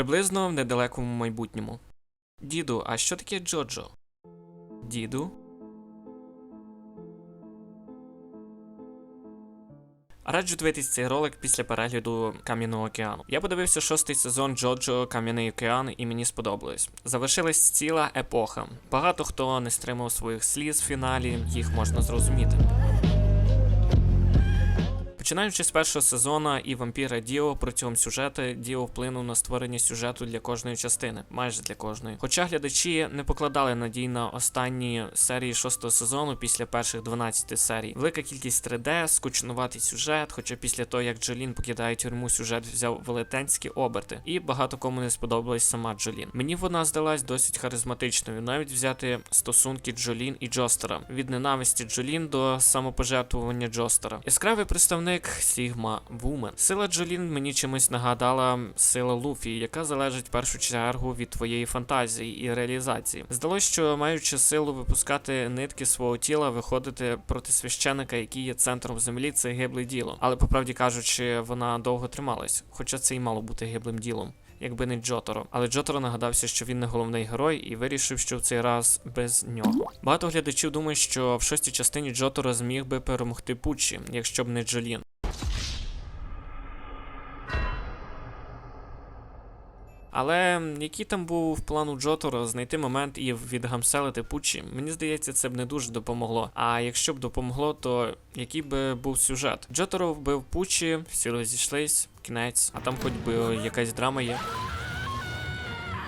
Приблизно в недалекому майбутньому. Діду, а що таке Джоджо? Діду? Раджу дивитись цей ролик після перегляду Кам'яного океану. Я подивився шостий сезон Джоджо Кам'яний океан і мені сподобалось. Завершилась ціла епоха. Багато хто не стримав своїх сліз в фіналі, їх можна зрозуміти. Починаючи з першого сезону і вампіра Діо протягом сюжету, Діо вплинув на створення сюжету для кожної частини, майже для кожної. Хоча глядачі не покладали надій на останні серії шостого сезону після перших 12 серій. Велика кількість 3D, скучнуватий сюжет, хоча після того, як Джолін покидає тюрму, сюжет взяв велетенські оберти, і багато кому не сподобалась сама Джолін. Мені вона здалась досить харизматичною, навіть взяти стосунки Джолін і Джостера від ненависті Джолін до самопожертвування Джостера. Яскравий представник Сігма Вумен. Сила Джолін мені чимось нагадала сила Луфі, яка залежить в першу чергу від твоєї фантазії і реалізації. Здалось, що маючи силу випускати нитки свого тіла, виходити проти священика, який є центром землі, це гибле діло. Але по правді кажучи, вона довго трималась, хоча це і мало бути гиблим ділом. Якби не Джоторо, але Джоторо нагадався, що він не головний герой, і вирішив, що в цей раз без нього. Багато глядачів думають, що в шостій частині Джоторо зміг би перемогти Пучі, якщо б не Джолін. Але який там був план у Джоторо знайти момент і відгамселити Пучі, мені здається, це б не дуже допомогло. А якщо б допомогло, то який би був сюжет? Джоторо вбив Пучі, всі розійшлись, кінець, а там хоч би якась драма є.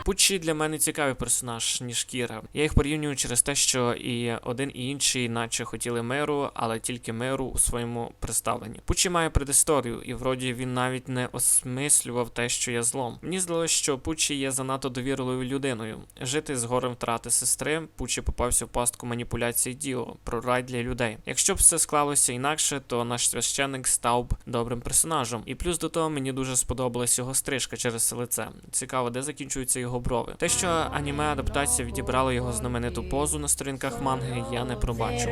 Пучі для мене цікавий персонаж, ніж Кіра. Я їх порівнюю через те, що і один і інший, наче хотіли миру, але тільки миру у своєму представленні. Пучі має предісторію, і вроді він навіть не осмислював те, що є злом. Мені здалося, що Пучі є занадто довірливою людиною. Жити з горем втрати сестри, Пучі попався в пастку маніпуляцій Діо про рай для людей. Якщо б все склалося інакше, то наш священник став б добрим персонажем. І плюс до того мені дуже сподобалась його стрижка через лице. Цікаво, де закінчуються його брови. Те, що аніме адаптація відібрала його знамениту позу на сторінках манги, я не пробачу.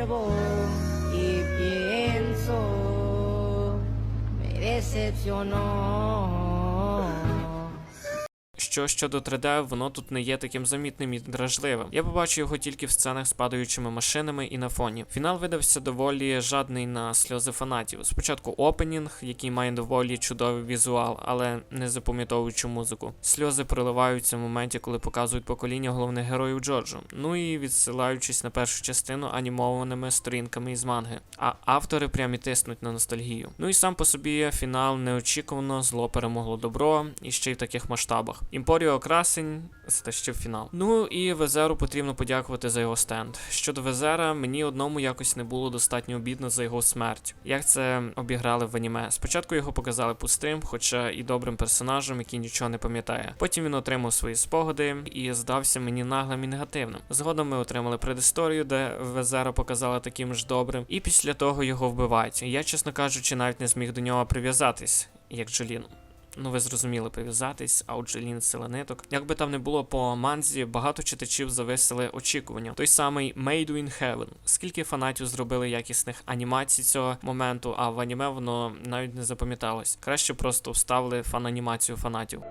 decepcionó. Що щодо 3D, воно тут не є таким замітним і дражливим. Я побачив його тільки в сценах з падаючими машинами і на фоні. Фінал видався доволі жадний на сльози фанатів. Спочатку опенінг, який має доволі чудовий візуал, але не запам'ятовуючу музику. Сльози проливаються в моменті, коли показують покоління головних героїв Джорджу. Ну і відсилаючись на першу частину анімованими сторінками із манги. А автори прям і тиснуть на ностальгію. Ну і сам по собі фінал неочікувано зло перемогло добро і ще й в таких масштабах. Імпоріо Красень затащив фінал. Ну і Везеру потрібно подякувати за його стенд. Щодо Везера, мені одному якось не було достатньо обідно за його смерть. Як це обіграли в аніме? Спочатку його показали пустим, хоча і добрим персонажем, який нічого не пам'ятає. Потім він отримав свої спогади і здався мені наглим і негативним. Згодом ми отримали предісторію, де Везера показали таким ж добрим, і після того його вбивають. Я, чесно кажучи, навіть не зміг до нього прив'язатись, як Джолін. Ну, ви зрозуміли прив'язатись, а отже, Джелін сила. Як би там не було по манзі, багато читачів зависили очікування. Той самий Made in Heaven. Скільки фанатів зробили якісних анімацій цього моменту, а в аніме воно навіть не запам'яталось. Краще просто вставили фан-анімацію фанатів.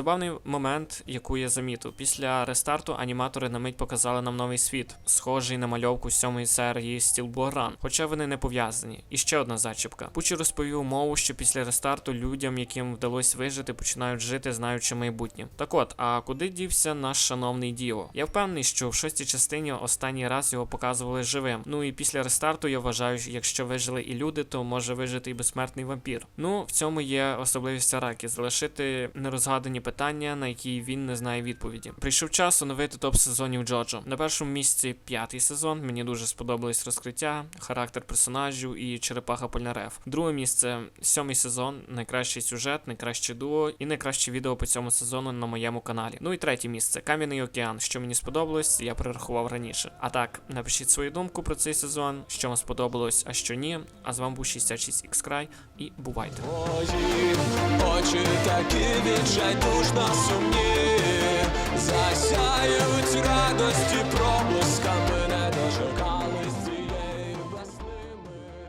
Забавний момент, яку я замітив. Після рестарту аніматори на мить показали нам новий світ, схожий на мальовку сьомої серії Run, хоча вони не пов'язані. І ще одна зачіпка. Пучі розповів мову, що після рестарту людям, яким вдалося вижити, починають жити, знаючи майбутнє. Так от, а куди дівся наш шановний Діо? Я впевнений, що в шостій частині останній раз його показували живим. Ну і після рестарту я вважаю, що якщо вижили і люди, то може вижити і безсмертний вампір. Ну, в цьому є особливість Аракі залишити нерозгадані питання, на які він не знає відповіді. Прийшов час оновити топ сезонів Джоджо. На першому місці п'ятий сезон. Мені дуже сподобались розкриття, характер персонажів і черепаха Польнарев. Друге місце сьомий сезон, найкращий сюжет, найкраще дуо і найкраще відео по цьому сезону на моєму каналі. Ну і третє місце Кам'яний океан. Що мені сподобалось, я перерахував раніше. А так, напишіть свою думку про цей сезон, що вам сподобалось, а що ні. А з вами був 66X Край і бувайте. Очі такі відчайдушно сумні, засяють радості про